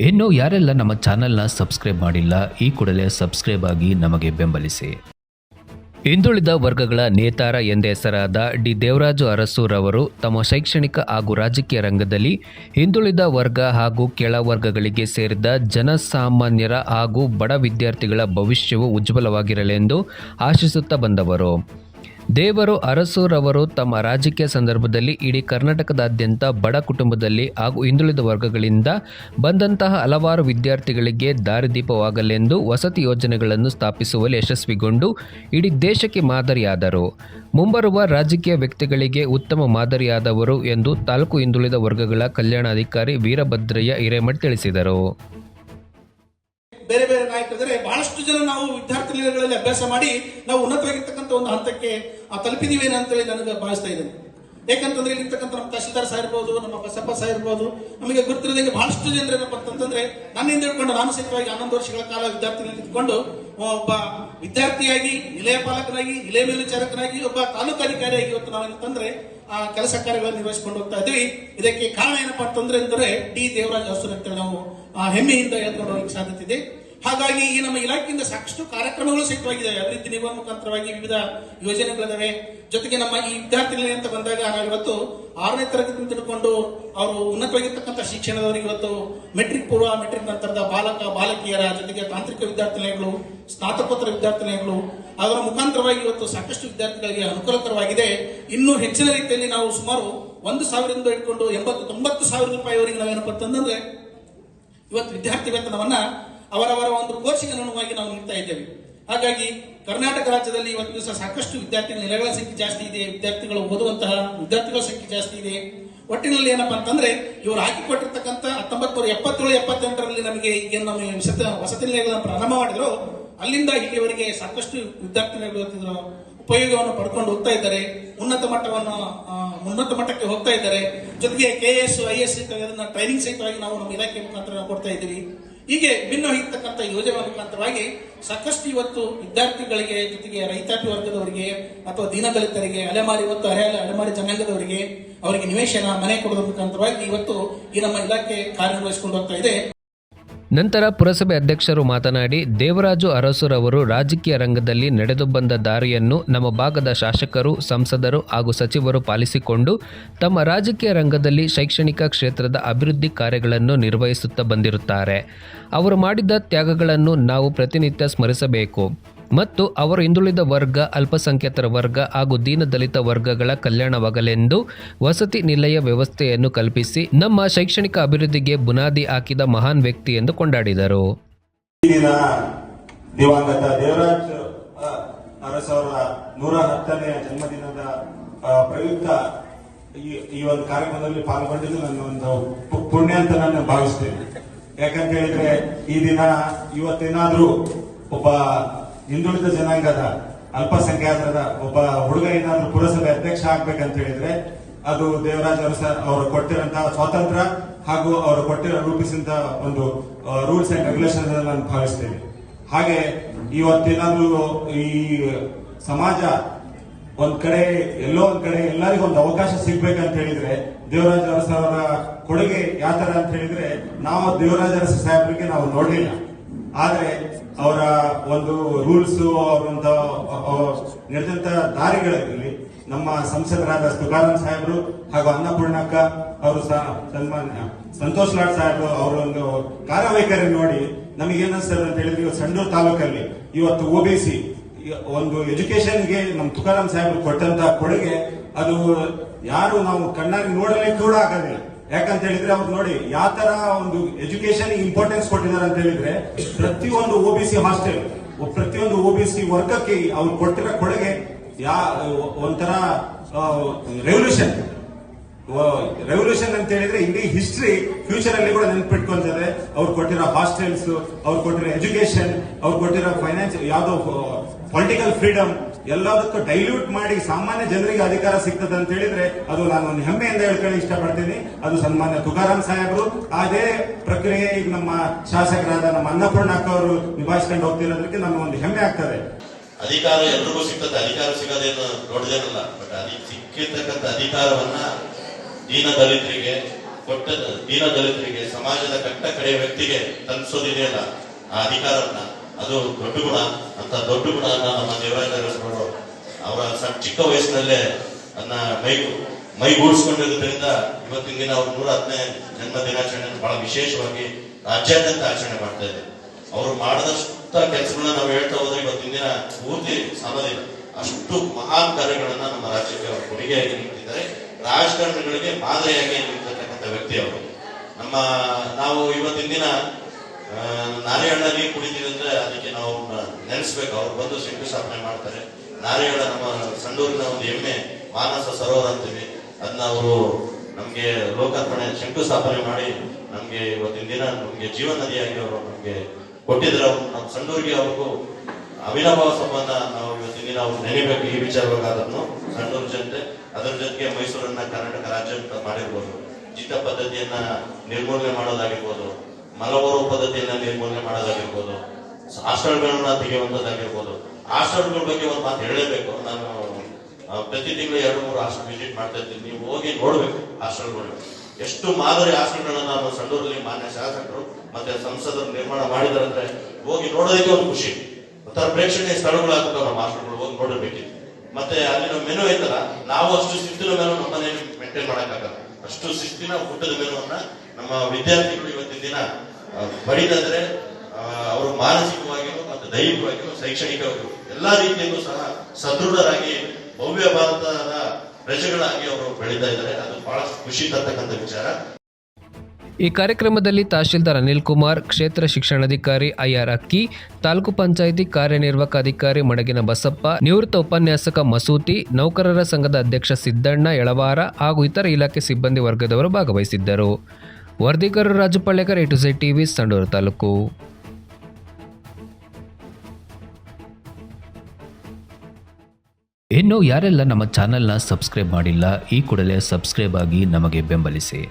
ಇನ್ನು ಯಾರೆಲ್ಲ ನಮ್ಮ ಚಾನೆಲ್ನ ಸಬ್ಸ್ಕ್ರೈಬ್ ಮಾಡಿಲ್ಲ, ಈ ಕೂಡಲೇ ಸಬ್ಸ್ಕ್ರೈಬ್ ಆಗಿ ನಮಗೆ ಬೆಂಬಲಿಸಿ. ಹಿಂದುಳಿದ ವರ್ಗಗಳ ನೇತಾರ ಎಂದೇ ಹೆಸರಾದ ಡಿ. ದೇವರಾಜು ಅರಸೂರವರು ತಮ್ಮ ಶೈಕ್ಷಣಿಕ ಹಾಗೂ ರಾಜಕೀಯ ರಂಗದಲ್ಲಿ ಹಿಂದುಳಿದ ವರ್ಗ ಹಾಗೂ ಕೆಳವರ್ಗಗಳಿಗೆ ಸೇರಿದ ಜನಸಾಮಾನ್ಯರ ಹಾಗೂ ಬಡ ವಿದ್ಯಾರ್ಥಿಗಳ ಭವಿಷ್ಯವು ಉಜ್ವಲವಾಗಿರಲೆಂದು ಆಶಿಸುತ್ತಾ ಬಂದವರು. ದೇವರು ಅರಸೂರವರು ತಮ್ಮ ರಾಜಕೀಯ ಸಂದರ್ಭದಲ್ಲಿ ಇಡೀ ಕರ್ನಾಟಕದಾದ್ಯಂತ ಬಡ ಕುಟುಂಬದಲ್ಲಿ ಹಾಗೂ ಹಿಂದುಳಿದ ವರ್ಗಗಳಿಂದ ಬಂದಂತಹ ಹಲವಾರು ವಿದ್ಯಾರ್ಥಿಗಳಿಗೆ ದಾರಿದೀಪವಾಗಲೆಂದು ವಸತಿ ಯೋಜನೆಗಳನ್ನು ಸ್ಥಾಪಿಸುವಲ್ಲಿ ಯಶಸ್ವಿಗೊಂಡು ಇಡೀ ದೇಶಕ್ಕೆ ಮಾದರಿಯಾದರು. ಮುಂಬರುವ ರಾಜಕೀಯ ವ್ಯಕ್ತಿಗಳಿಗೆ ಉತ್ತಮ ಮಾದರಿಯಾದವರು ಎಂದು ತಾಲೂಕು ಹಿಂದುಳಿದ ವರ್ಗಗಳ ಕಲ್ಯಾಣಾಧಿಕಾರಿ ವೀರಭದ್ರಯ್ಯ ಹಿರೇಮಠ್ ತಿಳಿಸಿದರು. ಬೇರೆ ಬೇರೆ ನಾಯಕರಿದ್ದಾರೆ ಬಹಳಷ್ಟು ಜನ ನಾವು ವಿದ್ಯಾರ್ಥಿ ನಿಲಯಗಳಲ್ಲಿ ಅಭ್ಯಾಸ ಮಾಡಿ ನಾವು ಉನ್ನತವಾಗಿರ್ತಕ್ಕಂಥ ಒಂದು ಹಂತಕ್ಕೆ ತಲುಪಿದೀವಿ ಅಂತೇಳಿ ನನಗೆ ಭಾವಿಸ್ತಾ ಇದ್ದೇನೆ. ಯಾಕಂತಂದ್ರೆ ಇಲ್ಲಿರ್ತಕ್ಕಂಥ ನಮ್ಮ ತಹಶೀಲ್ದಾರ್ ಸಹ ಇರ್ಬೋದು, ನಮ್ಮ ಬಸಪ್ಪ ಸಹ ಇರ್ಬೋದು. ನಮಗೆ ಗೊತ್ತಿರೋದಂಗೆ ಬಹಳಷ್ಟು ಜನರು ಏನಪ್ಪ ಅಂತಂದ್ರೆ ನನ್ನಿಂದ ಹಿಡ್ಕೊಂಡು ನಾನು ಹನ್ನೊಂದು ವರ್ಷಗಳ ಕಾಲ ವಿದ್ಯಾರ್ಥಿ ನಿಂತ್ಕೊಂಡು ಒಬ್ಬ ವಿದ್ಯಾರ್ಥಿಯಾಗಿ ನಿಲಯ ಪಾಲಕರಾಗಿ ನಿಲಯ ಮೇಲ್ವಿಚಾರಕನಾಗಿ, ಒಬ್ಬ ತಾಲೂಕು ಅಧಿಕಾರಿಯಾಗಿ ಇವತ್ತು ನಾವೇನಂತಂದ್ರೆ ಆ, ಕೆಲಸ ಕಾರ್ಯಗಳನ್ನು ನಿರ್ವಹಿಸಿಕೊಂಡು ಹೋಗ್ತಾ ಇದ್ವಿ ಇದಕ್ಕೆ ಕಾರಣ ಏನಪ್ಪಾ ಅಂತಂದ್ರೆ ಅಂದ್ರೆ ಡಿ. ದೇವರಾಜ್ ಅರಸು ಅಂತೇಳಿ ನಾವು ಹೆಮ್ಮೆಯಿಂದ ಹೇಳ್ಕೊಂಡು ಹೋಗಕ್ಕೆ ಸಾಧ್ಯತೆ ಇದೆ. ಹಾಗಾಗಿ ಈ ನಮ್ಮ ಇಲಾಖೆಯಿಂದ ಸಾಕಷ್ಟು ಕಾರ್ಯಕ್ರಮಗಳು ಸಿದ್ಧವಾಗಿದ್ದಾವೆ. ಅಭಿವೃದ್ಧಿ ನಿಗಮ ಮುಖಾಂತರವಾಗಿ ವಿವಿಧ ಯೋಜನೆಗಳಿದಾವೆ. ಜೊತೆಗೆ ನಮ್ಮ ಈ ವಿದ್ಯಾರ್ಥಿಗಳೇ ಅಂತ ಬಂದಾಗ ನಾವು ಇವತ್ತು ಆರನೇ ತರಗತಿ ತಿಳ್ಕೊಂಡು ಅವರು ಉನ್ನತವಾಗಿರ್ತಕ್ಕಂಥ ಶಿಕ್ಷಣದವರಿಗೆ ಇವತ್ತು ಮೆಟ್ರಿಕ್ ಪೂರ್ವ ಮೆಟ್ರಿಕ್ ನಂತರದ ಬಾಲಕ, ಬಾಲಕಿಯರ ಜೊತೆಗೆ ತಾಂತ್ರಿಕ ವಿದ್ಯಾರ್ಥಿನಿಗಳು ಸ್ನಾತಕೋತ್ತರ ವಿದ್ಯಾರ್ಥಿನಿಗಳು ಅದರ ಮುಖಾಂತರವಾಗಿ ಇವತ್ತು ಸಾಕಷ್ಟು ವಿದ್ಯಾರ್ಥಿಗಳಿಗೆ ಅನುಕೂಲಕರವಾಗಿದೆ. ಇನ್ನೂ ಹೆಚ್ಚಿನ ರೀತಿಯಲ್ಲಿ ನಾವು ಸುಮಾರು ಒಂದು ಸಾವಿರದಿಂದ ಇಟ್ಕೊಂಡು ಎಂಬತ್ತು, ತೊಂಬತ್ತು ಸಾವಿರ ರೂಪಾಯಿವರೆಗೆ ನಾವೇನಪ್ಪ ಅಂತಂದ್ರೆ ಇವತ್ತು ವಿದ್ಯಾರ್ಥಿ ವೇತನವನ್ನ ಅವರವರ ಒಂದು ಕೋರ್ಸಿಗೆ ಅನುಗುಣವಾಗಿ ನಾವು ನೀಡ್ತಾ ಇದ್ದೇವೆ. ಹಾಗಾಗಿ ಕರ್ನಾಟಕ ರಾಜ್ಯದಲ್ಲಿ ಇವತ್ತು ದಿವಸ ಸಾಕಷ್ಟು ವಿದ್ಯಾರ್ಥಿಗಳ ನೆಲೆಗಳ ಸಂಖ್ಯೆ ಜಾಸ್ತಿ ಇದೆ, ವಿದ್ಯಾರ್ಥಿಗಳು ಓದುವಂತಹ ವಿದ್ಯಾರ್ಥಿಗಳ ಸಂಖ್ಯೆ ಜಾಸ್ತಿ ಇದೆ. ಒಟ್ಟಿನಲ್ಲಿ ಏನಪ್ಪಾ ಅಂತಂದ್ರೆ ಇವರು ಹಾಕಿಕೊಟ್ಟಿರ್ತಕ್ಕಂಥ ಹತ್ತೊಂಬತ್ತು ಎಪ್ಪತ್ತೇಳು, ಎಪ್ಪತ್ತೆಂಟರಲ್ಲಿ ನಮಗೆ ಏನು ನಮ್ಮ ವಸತಿ ನಿಲಯಗಳನ್ನು ಪ್ರಾರಂಭ ಮಾಡಿದ್ರು, ಅಲ್ಲಿಂದ ಇಲ್ಲಿವರೆಗೆ ಸಾಕಷ್ಟು ವಿದ್ಯಾರ್ಥಿಗಳು ಉಪಯೋಗವನ್ನು ಪಡ್ಕೊಂಡು ಹೋಗ್ತಾ ಇದ್ದಾರೆ, ಉನ್ನತ ಮಟ್ಟವನ್ನು ಉನ್ನತ ಮಟ್ಟಕ್ಕೆ ಹೋಗ್ತಾ ಇದ್ದಾರೆ. ಜೊತೆಗೆ K S I S training ಸಹಿತವಾಗಿ ನಾವು ನಮ್ಮ ಇಲಾಖೆ ಮುಖಾಂತರ ಕೊಡ್ತಾ ಇದ್ದೀವಿ. ಹೀಗೆ ಭಿನ್ನವಾಗಿರ್ತಕ್ಕಂಥ ಯೋಜನೆ ಮುಖಾಂತರವಾಗಿ ಸಾಕಷ್ಟು ಇವತ್ತು ವಿದ್ಯಾರ್ಥಿಗಳಿಗೆ, ಜೊತೆಗೆ ರೈತಾಪಿ ವರ್ಗದವರಿಗೆ ಅಥವಾ ದೀನದಲಿತರಿಗೆ ಅಲೆಮಾರಿ ಇವತ್ತು ಅರೆ ಅಲೆಮಾರಿ ಜನಾಂಗದವರಿಗೆ ಅವರಿಗೆ ನಿವೇಶನ, ಮನೆ ಕೊಡೋದ್ರ ಮುಖಾಂತರವಾಗಿ ಇವತ್ತು ಈ ನಮ್ಮ ಇಲಾಖೆ ಕಾರ್ಯನಿರ್ವಹಿಸಿಕೊಂಡು ಹೋಗ್ತಾ ಇದೆ. ನಂತರ ಪುರಸಭೆ ಅಧ್ಯಕ್ಷರು ಮಾತನಾಡಿ, ದೇವರಾಜು ಅರಸುರವರು ರಾಜಕೀಯ ರಂಗದಲ್ಲಿ ನಡೆದು ಬಂದ ದಾರಿಯನ್ನು ನಮ್ಮ ಭಾಗದ ಶಾಸಕರು, ಸಂಸದರು ಹಾಗೂ ಸಚಿವರು ಪಾಲಿಸಿಕೊಂಡು, ತಮ್ಮ ರಾಜಕೀಯ ರಂಗದಲ್ಲಿ ಶೈಕ್ಷಣಿಕ ಕ್ಷೇತ್ರದ ಅಭಿವೃದ್ಧಿ ಕಾರ್ಯಗಳನ್ನು ನಿರ್ವಹಿಸುತ್ತಾ ಬಂದಿರುತ್ತಾರೆ. ಅವರು ಮಾಡಿದ ತ್ಯಾಗಗಳನ್ನು ನಾವು ಪ್ರತಿನಿತ್ಯ ಸ್ಮರಿಸಬೇಕು. ಮತ್ತು ಅವರು ಹಿಂದುಳಿದ ವರ್ಗ, ಅಲ್ಪಸಂಖ್ಯಾತರ ವರ್ಗ ಹಾಗೂ ದೀನದಲಿತ ವರ್ಗಗಳ ಕಲ್ಯಾಣವಾಗಲೆಂದು ವಸತಿ ನಿಲಯ ವ್ಯವಸ್ಥೆಯನ್ನು ಕಲ್ಪಿಸಿ ನಮ್ಮ ಶೈಕ್ಷಣಿಕ ಅಭಿವೃದ್ಧಿಗೆ ಬುನಾದಿ ಹಾಕಿದ ಮಹಾನ್ ವ್ಯಕ್ತಿ ಎಂದು ಕೊಂಡಾಡಿದರು. ದಿನ ದಿವಂಗತ ದೇವರಾಜ್ ಅರಸ್ ಅವರ ನೂರ ಹತ್ತನೇ ಜನ್ಮದಿನದ ಪ್ರಯುಕ್ತ ಈ ಒಂದು ಕಾರ್ಯಕ್ರಮದಲ್ಲಿ ಪಾಲ್ಗೊಂಡಿದ್ದು ನನ್ನ ಒಂದು ಪುಣ್ಯ ಅಂತ ನಾನು ಭಾವಿಸ್ತೇನೆ. ಯಾಕಂತ ಹೇಳಿದ್ರೆ ಈ ದಿನ ಇವತ್ತೇನಾದ್ರೂ ಒಬ್ಬ ಹಿಂದುಳಿದ ಜನಾಂಗದ ಅಲ್ಪಸಂಖ್ಯಾತರ ಒಬ್ಬ ಹುಡುಗ ಏನಾದ್ರೂ ಪುರಸಭೆ ಅಧ್ಯಕ್ಷ ಆಗ್ಬೇಕಂತ ಹೇಳಿದ್ರೆ, ಅದು ದೇವರಾಜ್ ಸರ್ ಅವರು ಕೊಟ್ಟಿರಂತಹ ಸ್ವಾತಂತ್ರ್ಯ ಹಾಗೂ ಅವರು ಕೊಟ್ಟಿರೋ ರೂಪಿಸಿದ ಒಂದು ರೂಲ್ಸ್ ಅಂಡ್ ರೆಗ್ಯುಲೇಷನ್ ನಾನು ಭಾವಿಸ್ತೇನೆ ಹಾಗೆ ಇವತ್ತೇನಾದ್ರೂ ಈ ಸಮಾಜ ಒಂದ್ ಕಡೆ, ಎಲ್ಲೋ ಒಂದ್ ಕಡೆ ಎಲ್ಲರಿಗೂ ಒಂದು ಅವಕಾಶ ಸಿಗ್ಬೇಕಂತ ಹೇಳಿದ್ರೆ ದೇವರಾಜ ಅರಸ ಅವರ ಕೊಡುಗೆ ಯಾವ ತರ ಅಂತ ಹೇಳಿದ್ರೆ, ನಾವು ದೇವರಾಜ ಅರಸ ಸಾಹೇಬರಿಗೆ ನಾವು ನೋಡ್ಲಿಲ್ಲ. ಆದ್ರೆ ಅವರ ಒಂದು ರೂಲ್ಸ್ ಅವರಂತ ನಡೆದಂತ ದಾರಿಗಳಲ್ಲಿ ನಮ್ಮ ಸಂಸದರಾದ ತುಕಾರಾಮ್ ಸಾಹೇಬರು ಹಾಗೂ ಅನ್ನಪೂರ್ಣಕ್ಕ ಅವರು ಸಹ ಸನ್ಮಾನ್ಯ, ಸಂತೋಷ್ ಲಾಡ್ ಸಾಹೇಬರು ಅವರೊಂದು ಕಾರ್ಯವೈಖರಿ ನೋಡಿ ನಮಗೆ ಏನಿಸ್ತದೆ ಅಂತ ಹೇಳಿದ್ರೆ ಇವತ್ತು ಸಂಡೂರು ತಾಲೂಕಲ್ಲಿ ಇವತ್ತು ಒ ಬಿ ಸಿ ಒಂದು ಎಜುಕೇಶನ್ಗೆ ನಮ್ಮ ತುಕಾರಾಮ್ ಸಾಹೇಬರು ಕೊಟ್ಟಂತ ಕೊಡುಗೆ ಅದು ಯಾರು ನಾವು ಕಣ್ಣಾಗಿ ನೋಡಲಿಕ್ಕೆ ಕೂಡ ಆಗೋದಿಲ್ಲ. ಯಾಕಂತ ಹೇಳಿದ್ರೆ ಅವ್ರು ನೋಡಿ, ಯಾವ ತರ ಒಂದು ಎಜುಕೇಶನ್ ಇಂಪಾರ್ಟೆನ್ಸ್ ಕೊಟ್ಟಿದ್ದಾರೆ ಅಂತ ಹೇಳಿದ್ರೆ, ಪ್ರತಿಯೊಂದು ಒಬಿಸಿ ಹಾಸ್ಟೆಲ್ ಪ್ರತಿಯೊಂದು ಒ ಬಿ ಸಿ ವರ್ಗಕ್ಕೆ ಅವ್ರು ಕೊಟ್ಟಿರೋ ಕೊಡುಗೆ ಯಾ ಒಂಥರ ರೆವಲ್ಯೂಷನ್ ರೆವಲ್ಯೂಷನ್ ಅಂತ ಹೇಳಿದ್ರೆ ಇಡೀ ಹಿಸ್ಟ್ರಿ ಫ್ಯೂಚರ್ ಅಲ್ಲಿ ಕೂಡ ನೆನ್ಪಿಟ್ಕೊಂತದೆ ಅವ್ರು ಕೊಟ್ಟಿರೋ ಹಾಸ್ಟೆಲ್ಸ್ ಅವ್ರು ಕೊಟ್ಟಿರೋ ಎಜುಕೇಶನ್ ಅವ್ರು ಕೊಟ್ಟಿರೋ ಫೈನಾನ್ಸ್ ಯಾವ್ದೋ ಪೊಲಿಟಿಕಲ್ ಫ್ರೀಡಮ್ ಎಲ್ಲದಕ್ಕೂ ಡೈಲ್ಯೂಟ್ ಮಾಡಿ ಸಾಮಾನ್ಯ ಜನರಿಗೆ ಅಧಿಕಾರ ಸಿಗ್ತದೆ ಅಂತ ಹೇಳಿದ್ರೆ ಅದು ನಾನು ಒಂದು ಹೆಮ್ಮೆಯಿಂದ ಹೇಳ್ಕೊಳ್ಳಿ, ಇಷ್ಟಪಡ್ತೀನಿ. ಅದು ಸನ್ಮಾನ್ಯ ತುಕಾರಾಮ್ ಸಾಹೇಬರು. ಅದೇ ಪ್ರಕ್ರಿಯೆ ಈಗ ನಮ್ಮ ಶಾಸಕರಾದ ನಮ್ಮ ಅನ್ನಪೂರ್ಣ ಅಕ್ಕ ಅವರು ನಿಭಾಯಿಸ್ಕೊಂಡು ಹೋಗ್ತಿರೋದಕ್ಕೆ ನಮ್ಗೆ ಒಂದು ಹೆಮ್ಮೆ ಆಗ್ತದೆ. ಅಧಿಕಾರ ಎಲ್ರಿಗೂ ಸಿಗ್ತದೆ. ಅಧಿಕಾರ ಸಿಗೋದೇನು ದೊಡ್ಡದೇನಲ್ಲ ಬಟ್ ಸಿಕ್ಕಿರ್ತಕ್ಕಂಥ ಅಧಿಕಾರವನ್ನ ದೀನ ದಲಿತರಿಗೆ ಕೊಟ್ಟ, ದೀನ ದಲಿತರಿಗೆ ಸಮಾಜದ ಕಟ್ಟ ಕಡೆಯ ವ್ಯಕ್ತಿಗೆ ತಲುಪಿಸೋದಿದೆಯಲ್ಲ, ಆ ಅಧಿಕಾರವನ್ನ. ಅದು ದೊಡ್ಡ ಗುಣ. ಅಂತ ದೊಡ್ಡ ಗುಣ ನಮ್ಮ ದೇವರಾಜ ಅವರ ಸಣ್ಣ ಚಿಕ್ಕ ವಯಸ್ಸಿನಲ್ಲೇ ಅದನ್ನ ಮೈ ಮೈಗೂಡಿಸ್ಕೊಂಡಿರೋದ್ರಿಂದ ಇವತ್ತಿನ ದಿನ ಅವ್ರ ನೂರ ಹತ್ತನೇ ಜನ್ಮ ದಿನಾಚರಣೆಯನ್ನು ಬಹಳ ವಿಶೇಷವಾಗಿ ರಾಜ್ಯಾದ್ಯಂತ ಆಚರಣೆ ಮಾಡ್ತಾ ಇದೆ ಅವರು ಮಾಡಿದಷ್ಟ ಕೆಲಸಗಳನ್ನ ನಾವು ಹೇಳ್ತಾ ಹೋದ್ರೆ ಇವತ್ತಿನ ದಿನ ಪೂರ್ತಿ ಸಾಲೋದಿಲ್ಲ. ಅಷ್ಟು ಮಹಾನ್ ಕಾರ್ಯಗಳನ್ನ ನಮ್ಮ ರಾಜ್ಯಕ್ಕೆ ಅವರು ಕೊಡುಗೆಯಾಗಿ ನೀಡ್ತಿದ್ದಾರೆ. ರಾಜಕಾರಣಿಗಳಿಗೆ ಮಾದರಿಯಾಗಿ ನಿಂತಿರ್ತಕ್ಕಂಥ ವ್ಯಕ್ತಿ ಅವರು. ನಮ್ಮ ನಾವು ಇವತ್ತಿನ ದಿನ ನಾರಿಹಳ್ಳ ನೀರು ಕುಡಿತೀವಿ ಅಂದ್ರೆ ಅದಕ್ಕೆ ನಾವು ನೆನೆಸ್ಬೇಕು. ಅವ್ರು ಬಂದು ಶಂಕುಸ್ಥಾಪನೆ ಮಾಡ್ತಾರೆ. ನಾರಿಹಳ್ಳ ನಮ್ಮ ಸಂಡೂರಿನ ಒಂದು ಹೆಮ್ಮೆ ಮಾನಸ ಸರೋವರ ಅಂತೀವಿ. ಅದನ್ನ ಅವರು ನಮಗೆ ಲೋಕಾರ್ಪಣೆ ಶಂಕುಸ್ಥಾಪನೆ ಮಾಡಿ ನಮಗೆ ಇವತ್ತಿನ ದಿನ ನಮಗೆ ಜೀವನ ನದಿಯಾಗಿ ಅವರು ನಮಗೆ ಕೊಟ್ಟಿದ್ರು. ಅವರು ನಮ್ಮ ಸಂಡೂರಿಗೆ ಅವ್ರಿಗೂ ಅವಿನಾಭಾವ ಸಂಬಂಧ ನಾವು ಇವತ್ತಿನ ದಿನ ಅವ್ರು ನೆನೆಬೇಕು ಈ ವಿಚಾರವಾಗಿ ಅದನ್ನು ಸಂಡೂರು ಜನತೆ ಅದರ ಜೊತೆಗೆ ಮೈಸೂರನ್ನ ಕರ್ನಾಟಕ ರಾಜ್ಯ ಅಂತ ಮಾಡಿರ್ಬೋದು. ಜಿತ ಪದ್ಧತಿಯನ್ನ ನಿರ್ಮೂಲನೆ ಮಾಡೋದಾಗಿರ್ಬೋದು. ಮಲವರೋ ಪದ್ಧತಿಯನ್ನ ನಿರ್ಮೂಲನೆ ಮಾಡೋದಾಗಿರ್ಬೋದು. ಹಾಸ್ಟೆಲ್ಗಳನ್ನ ತೆಗೆಯುವಂತದ್ದಾಗಿರ್ಬೋದು ಹಾಸ್ಟೆಲ್ಗಳ ಬಗ್ಗೆ ಒಂದು ಮಾತು ಹೇಳಲೇಬೇಕು. ನಾನು ಪ್ರತಿ ತಿಂಗಳು ಎರಡು, ಮೂರು ಹಾಸ್ಟೆಲ್ ವಿಸಿಟ್ ಮಾಡ್ತಾ ಇರ್ತೀನಿ. ನೀವು ಹೋಗಿ ನೋಡ್ಬೇಕು ಹಾಸ್ಟೆಲ್ಗಳು ಎಷ್ಟು ಮಾದರಿ ಹಾಸ್ಟೆಲ್ಗಳನ್ನ ನಾವು ಸಂಡೂರಲ್ಲಿ ಮಾನ್ಯ ಶಾಸಕರು ಮತ್ತೆ ಸಂಸದರು ನಿರ್ಮಾಣ ಮಾಡಿದಾರಂದ್ರೆ ಹೋಗಿ ನೋಡೋದಕ್ಕೆ ಒಂದು ಖುಷಿ. ಒಂಥರ ಪ್ರೇಕ್ಷಣೀಯ ಸ್ಥಳಗಳಾಗ್ತವೆ ನಮ್ಮ ಹಾಸ್ಟೆಲ್ಗಳು ಹೋಗಿ ನೋಡಬೇಕಿತ್ತು ಮತ್ತೆ ಅಲ್ಲಿನ ಮೆನು ಐತಲ್ಲ ನಾವು ಅಷ್ಟು ಶಿಸ್ತಿನ ಮೆನು ನಮ್ಮ ಮನೆಯಲ್ಲಿ ಮೇಂಟೈನ್ ಮಾಡಕ್ಕಾಗಲ್ಲ. ಅಷ್ಟು ಶಿಸ್ತಿನ ಊಟದ ಮೆನುವನ್ನ ನಮ್ಮ ವಿದ್ಯಾರ್ಥಿಗಳು ಇವತ್ತಿನ ದಿನ ಆ, ಅವರು ಮಾನಸಿಕವಾಗಿಯೂ ಮತ್ತು ದೈಹಿಕವಾಗಿಯೂ ಶೈಕ್ಷಣಿಕವಾಗಿಯೂ ಎಲ್ಲಾ ರೀತಿಯಲ್ಲೂ ಸಹ ಸದೃಢರಾಗಿ ಭವ್ಯ ಭಾರತದ ಪ್ರಜೆಗಳಾಗಿ ಅವರು ಬೆಳೀತಾ ಇದ್ದಾರೆ. ಅದು ಬಹಳ ಖುಷಿ ತರ್ತಕ್ಕಂಥ ವಿಚಾರ. ಈ ಕಾರ್ಯಕ್ರಮದಲ್ಲಿ ತಹಶೀಲ್ದಾರ್ ಅನಿಲ್ ಕುಮಾರ್, ಕ್ಷೇತ್ರ ಶಿಕ್ಷಣಾಧಿಕಾರಿ ಐಆರ್ ಅಕ್ಕಿ, ತಾಲೂಕು ಪಂಚಾಯಿತಿ ಕಾರ್ಯನಿರ್ವಾಹಕ ಅಧಿಕಾರಿ ಮಡಗಿನ ಬಸಪ್ಪ, ನಿವೃತ್ತ ಉಪನ್ಯಾಸಕ ಮಸೂತಿ, ನೌಕರರ ಸಂಘದ ಅಧ್ಯಕ್ಷ ಸಿದ್ದಣ್ಣ ಎಳವಾರ ಹಾಗೂ ಇತರ ಇಲಾಖೆ ಸಿಬ್ಬಂದಿ ವರ್ಗದವರು ಭಾಗವಹಿಸಿದ್ದರು. ವರದಿಗಾರರು Raju Pallekar A to C TV, Sandur taluk. ಇನ್ನು ಯಾರೆಲ್ಲ ನಮ್ಮ ಚಾನೆಲ್ನ ಸಬ್ಸ್ಕ್ರೈಬ್ ಮಾಡಿಲ್ಲ, ಈ ಕೂಡಲೇ ಸಬ್ಸ್ಕ್ರೈಬ್ ಆಗಿ ನಮಗೆ ಬೆಂಬಲಿಸಿ.